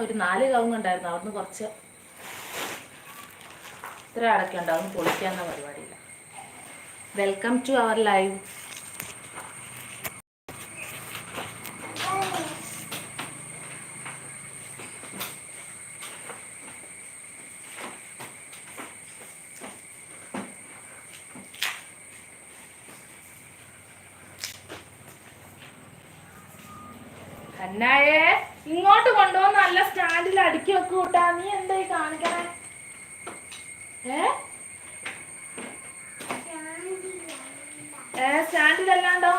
ഒരു നാല് കവുങ്ങ് ഉണ്ടായിരുന്നു. അവിടുന്ന് കുറച്ച് ഇത്ര അടക്കം ഉണ്ടാവും പരിപാടിയില്ല. വെൽക്കം ടു അവർ ലൈവ് അന്നായേ ഇങ്ങോട്ട് കൊണ്ടുവന്ന് നല്ല സ്റ്റാൻഡിൽ അടുക്കി വെക്ക് കൂട്ടാ നീ എന്തായി കാണിക്കണേ ഏ ഏ സ്റ്റാൻഡിലല്ലാണ്ടോ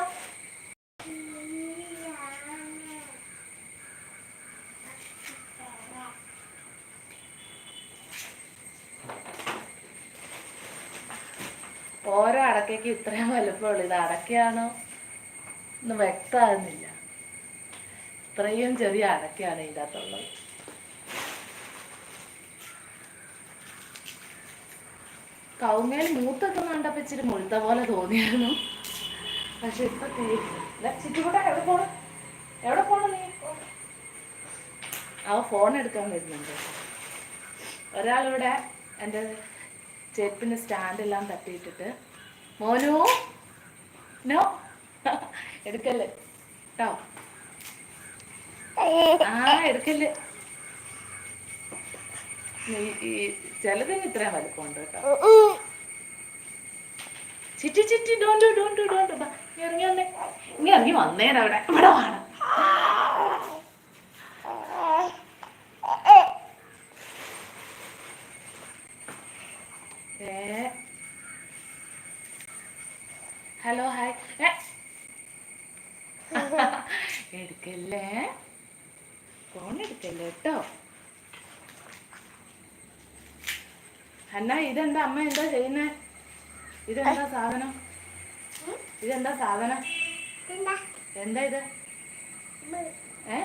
ഓരോ അടക്കയ്ക്ക് ഇത്രയും വലുപ്പമുള്ളൂ. ഇത് അടക്കയാണോ? എന്ന് വ്യക്തമാകുന്നില്ല. ഇത്രയും ചെറിയ അടക്കയാണ് ഇതിന്റെ അകത്തുള്ളത്. കൗങ്ങയിൽ മൂത്തൊക്കെ കണ്ടപ്പോൾ ഇച്ചിരി മുഴുത്ത പോലെ തോന്നിയായിരുന്നു. പക്ഷെ ഇപ്പൊ ചുറ്റുകൂടെ എവിടെ പോണം? എവിടെ പോണം നീ? അവ ഫോൺ എടുക്കാൻ വരുന്നുണ്ട്. ഒരാളിവിടെ എന്റെ ചെരുപ്പിന്റെ സ്റ്റാൻഡെല്ലാം തട്ടിയിട്ടിട്ട് മോനു? നോ? എടുക്കല്ലേ. കേട്ടോ ആ എടുക്കല്ലേ. ഈ- ചിലതിന് ഇത്രയും വലുപ്പമുണ്ട് കേട്ടോ. Chitti Chitti don't don't don't നീ ഇറങ്ങി വന്നേ. നീ ഇറങ്ങി വന്നേരാ അവിടെ. ഇവിടെ വേണം ഏ? ഹലോ ഹായ് ഏ എടുക്കല്ലേ? ഫോൺ എടുക്കല്ലേ കേട്ടോ അന്ന ഇതെന്താ അമ്മ എന്താ ചെയ്യുന്നേ? ഇതെന്താ സാധനം? ഇതെന്താ സാധനം? എന്താ ഇത്? ഏ?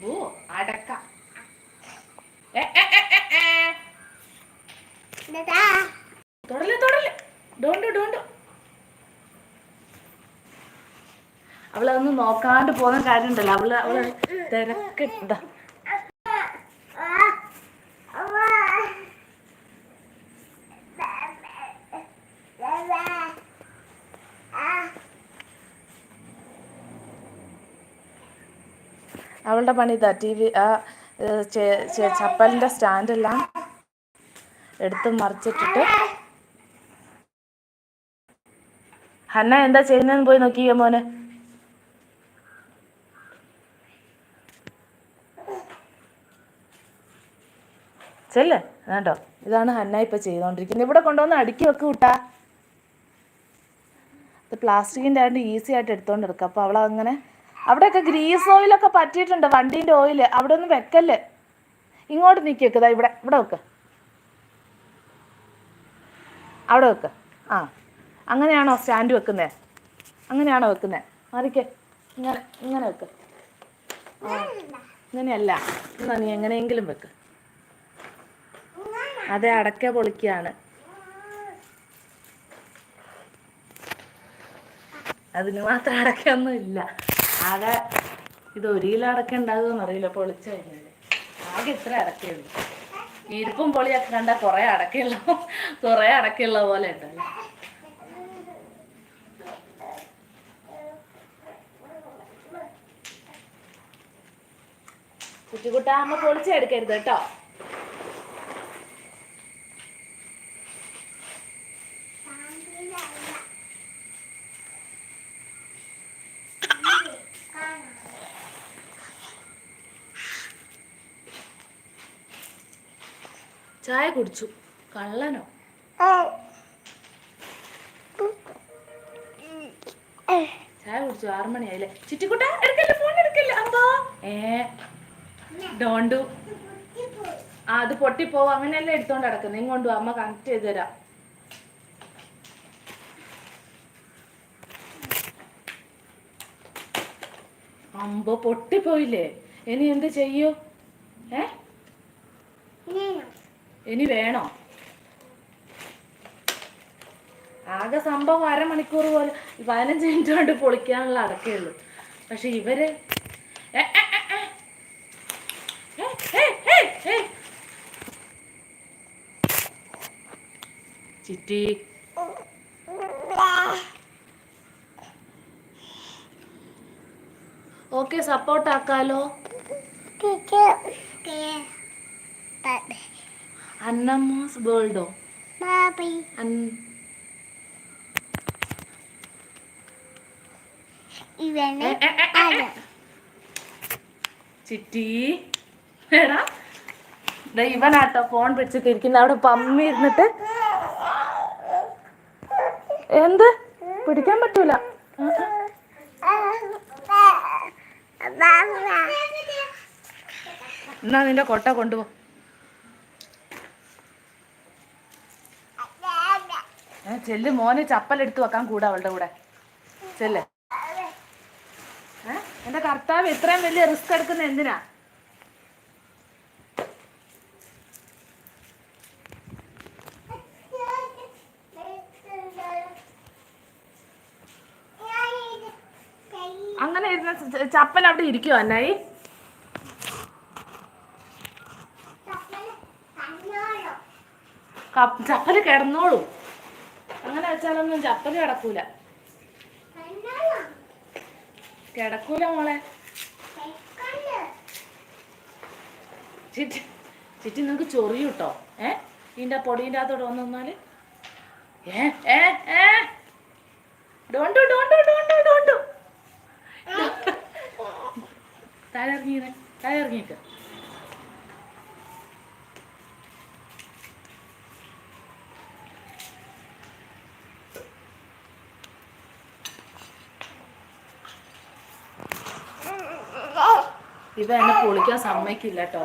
ഭൂ അടക്ക. തൊടൽ തൊടൽ. Don't don't. അവളതൊന്നും നോക്കാണ്ട് പോകുന്ന കാര്യമുണ്ടല്ലോ. അവൾ അവൾ തിരക്കിട്ട അവളുടെ പണി ഇതാ. ടി വി ആ ചപ്പലിന്റെ സ്റ്റാൻഡെല്ലാം എടുത്ത് മറിച്ചിട്ടിട്ട്. ഹന്ന എന്താ ചെയ്യുന്നതെന്ന് പോയി നോക്കിയോ മോനെ. ചെല്ല് വേണ്ടോ? ഇതാണ് ഹന്ന ഇപ്പൊ ചെയ്തോണ്ടിരിക്കുന്നത്. ഇവിടെ കൊണ്ടുവന്ന് അടുക്കി വെക്ക് കൂട്ടാ. ഇത് പ്ലാസ്റ്റിക്കിന്റെ ആയിട്ട് ഈസി ആയിട്ട് എടുത്തോണ്ട് എടുക്കുക അപ്പോൾ അവൾ അങ്ങനെ അവിടെയൊക്കെ ഗ്രീസ് ഓയിലൊക്കെ പറ്റിയിട്ടുണ്ട് വണ്ടീന്റെ ഓയിൽ അവിടെ ഒന്നും വെക്കല്ലേ. ഇങ്ങോട്ട് നീക്കി വെക്കതാ ഇവിടെ ഇവിടെ വെക്ക്. അവിടെ വെക്ക്. ആ അങ്ങനെയാണോ സ്റ്റാൻഡ് വെക്കുന്നത് അങ്ങനെയാണോ വെക്കുന്നത് മാറിക്കേ. ഇങ്ങനെ ഇങ്ങനെ വെക്ക്. ആ ഇങ്ങനെയല്ല. എന്നാ നീ എങ്ങനെയെങ്കിലും വെക്ക്. അതെ അടക്ക പൊളിക്കുകയാണ്. അതിന് മാത്രം അടക്കൊന്നും ഇല്ല. ആകെ ഇത് ഒരു കിലോ അടക്ക ഉണ്ടാകുമെന്ന് അറിയില്ല. പൊളിച്ചു കഴിഞ്ഞാൽ ആകെ ഇത്ര അടക്കയുള്ളൂ. ഇരിപ്പും പൊളിയൊക്കെ കണ്ട കുറെ അടക്കയുള്ള കുറെ അടക്കയുള്ള പോലെ ഉണ്ടല്ലോ? കുറ്റിക്കുട്ട പൊളിച്ചെടുക്കരുത് കേട്ടോ. ചായ കുടിച്ചു. കള്ളനോ? ചായ കുടിച്ചു. ആറു മണിയായില്ലേ? ചിറ്റിക്കുട്ട എടുക്കല്ലേ ഫോൺ എടുക്കല്ലേ? അമ്പാ. ഏ. ഡോണ്ടു ആ അത് പൊട്ടിപ്പോ അങ്ങനെയല്ലേ എടുത്തോണ്ട് കിടക്കുന്നത് ഇങ്ങോട്ട് അമ്മ കണക്ട് ചെയ്ത് തരാം. അമ്പോ പൊട്ടിപ്പോയില്ലേ? ഇനി എന്ത് ചെയ്യൂ? ഏ? ഇനി വേണോ? ആകെ സംഭവം അരമണിക്കൂർ പോലെ പതിനഞ്ച് മിനിറ്റ് കൊണ്ട് പൊളിക്കാനുള്ള അടക്കേ ഉള്ളൂ. പക്ഷെ ഇവർ ചിറ്റി. ഓക്കെ സപ്പോർട്ടാക്കാലോ. ഓക്കെ അന്നമ്മോസ് വേൾഡോ. ചിറ്റി എടാ ഇവനാട്ടോ ഫോൺ പിടിച്ചിട്ട് ഇരിക്കുന്ന. അവിടെ പമ്മി ഇരുന്നിട്ട്. എന്ത്? പിടിക്കാൻ പറ്റൂല. എന്നാ നിന്റെ കൊട്ട കൊണ്ടുപോ ഏ ചെല്ല് മോന് ചപ്പലെടുത്ത് വെക്കാൻ കൂടെ അവളുടെ കൂടെ. ചെല്ല്. എന്റെ കർത്താവ് ഇത്രയും വലിയ റിസ്ക് എടുക്കുന്ന എന്തിനാ? അങ്ങനെ ഇരുന്ന ചപ്പൽ അവിടെ ഇരിക്കുവോ അന്നായി? ചപ്പൽ കിടന്നോളൂ. വെച്ചാലൊന്നും ചപ്പൽ കിടക്കൂല. കിടക്കൂല മോളെ. ചിറ്റി ചിറ്റി നിങ്ങക്ക് ചൊറിയും കേട്ടോ ഏ? ഇതിന്റെ പൊടിന്റെ അകത്തോട്ട് വന്നു നിന്നാൽ? ഏ ഏ ഏ? ഡോണ്ടു ഡോണ്ടു താഴെ താഴെ ഇവ എന്നെ പൊളിക്കാൻ സമ്മതിക്കില്ല കേട്ടോ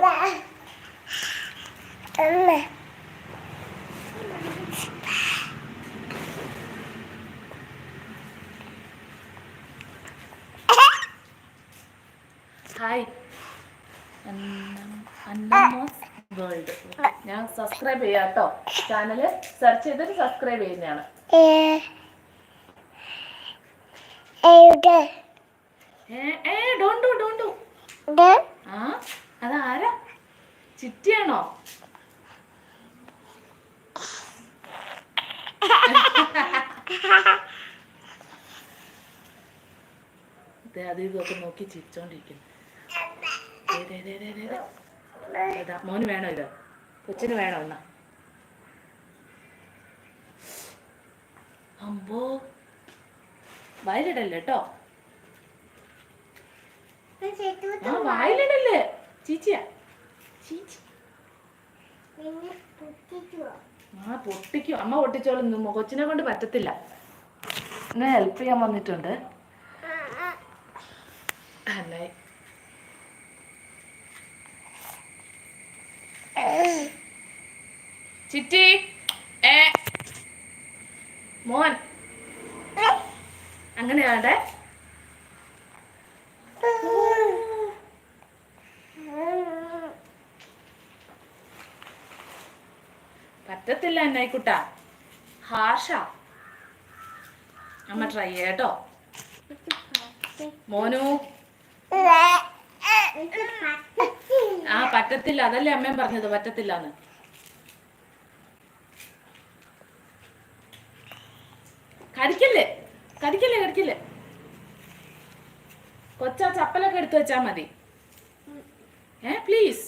ഹായ് അന്നമോസ് വേൾഡ് ഞാൻ സബ്സ്ക്രൈബ് ചെയ്യാം കേട്ടോ ചാനൽ സെർച്ച് ചെയ്തിട്ട് സബ്സ്ക്രൈബ് ചെയ്യുന്നതാണ്. ഏ. ഏ ഡോണ്ടു ഡോണ്ടു ആ അതാരാ? ചിറ്റിയാണോ? അത് ഇതൊക്കെ നോക്കി ചിരിച്ചോണ്ടിരിക്കുന്നു. മോന് വേണോ ഇത്? കൊച്ചിന് വേണോ എന്നാ? അമ്പോ. വയലിടല്ലോ കേട്ടോ ആ വായിലിടല്ലേ? ചീച്ചിയാ. ചീച്ചി. ആ പൊട്ടിക്കും. അമ്മ പൊട്ടിച്ചോളും. കൊച്ചിനെ കൊണ്ട് പറ്റത്തില്ല. എന്നെ ഹെൽപ്പ് ചെയ്യാൻ വന്നിട്ടുണ്ട്. അല്ലേ ചിറ്റി. ഏ. മോൻ. അങ്ങനെയാണ്ടേ പറ്റത്തില്ല എന്നായിക്കുട്ട ഹാർഷാ? അമ്മ ട്രൈ ചെയ്യട്ടോ മോനു? ആ പറ്റത്തില്ല. അതല്ലേ അമ്മയും പറഞ്ഞത് പറ്റത്തില്ലാന്ന്. കടിക്കല്ലേ? കടിക്കല്ലേ കടിക്കല്ലേ? കൊച്ചാ ചപ്പലൊക്കെ എടുത്തു വെച്ചാ മതി. ഏ പ്ലീസ്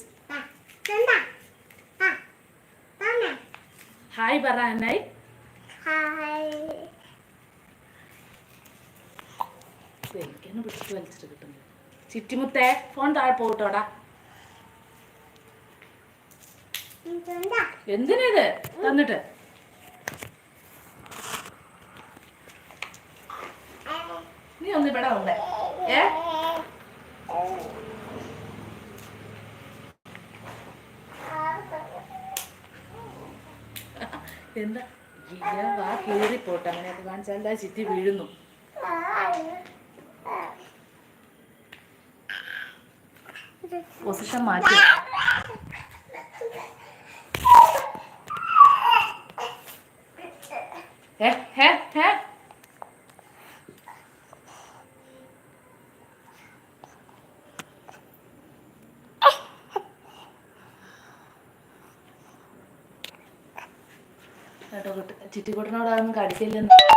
ഹായ് പറ എന്നായി എനിക്കെന്നെ പിടിച്ചിട്ട് വലിച്ചിട്ട് കിട്ടുന്നു. ചിറ്റിമുത്തേ ഫോൺ താഴെ പോകട്ടോടാ. എന്തിനിത്? തന്നിട്ട്. നീ ഒന്ന് ഇവിടെ ഉണ്ട് ഏ? എന്താ? വാ കീറി പോട്ടെ അത് കാണിച്ചാൽ ചിറ്റി വീഴുന്നു. പൊസിഷൻ മാറ്റി. ഹേ ഹേ ഹേ. കേട്ടോ കുട്ടി കടിക്കില്ലെന്ന്